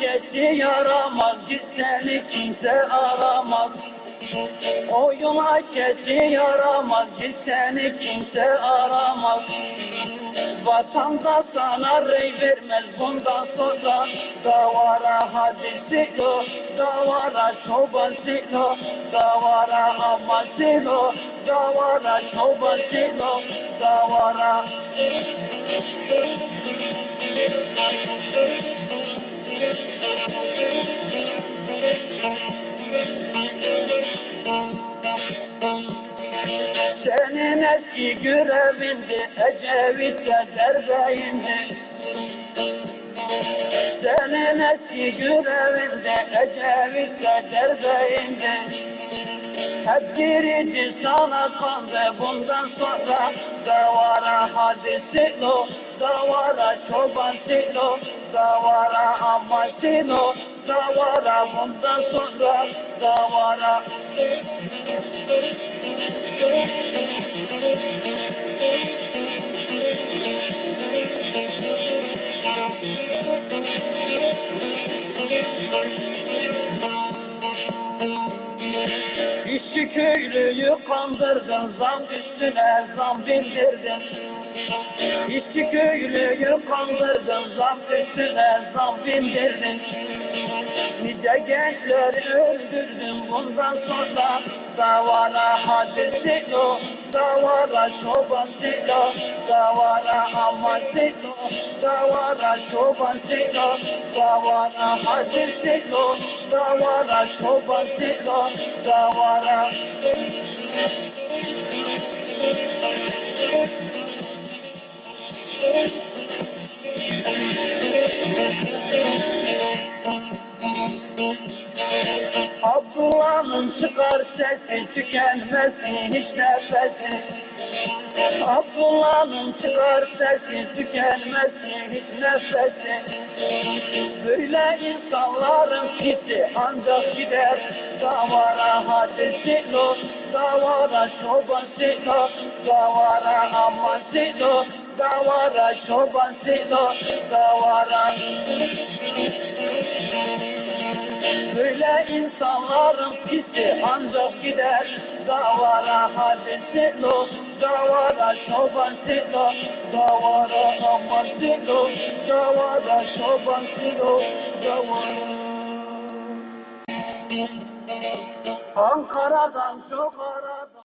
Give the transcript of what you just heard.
keçi yaramaz, gitseni kimse aramaz. Oyuna keçi yaramaz, gitseni kimse aramaz. Vatanda sana rey vermez bundan sonra Davara hadi silo, davara çoban silo Davara aman silo, davara çoban silo Davara Senin eski görevindi Ecevit'te derbeyindi. Senin eski görevinde Ecevit'te derbeyindi. Hep birici sana kandı bundan sonra Davara hadi silo, davara çoban silo Davara ama silo, davara bundan sonra Davara İşçi köylüyü kandırdın, zam üstüne zam bindirdin. İşçi köylüyü kandırdın, zam üstüne zam bindirdin. Nice gençleri öldürdün bundan sonra Davara hadi silo, davara çoban silo Davara aman silo, davara çoban silo Davara hadi silo, Abdullah'ın çıkar sesi tükenmesin hiç nefesi. Abdullah'ın çıkar sesi tükenmesin hiç nefesi. Böyle insanların pisi ancak gider. Davara hadi silo, davara çoban silo Davara aman silo, davara çoban silo Davara Böyle insanların pisi ancak gider. Davara hadi silo, davara çoban silo Davara aman silo, davara çoban silo Davara. Ankara'dan çok ara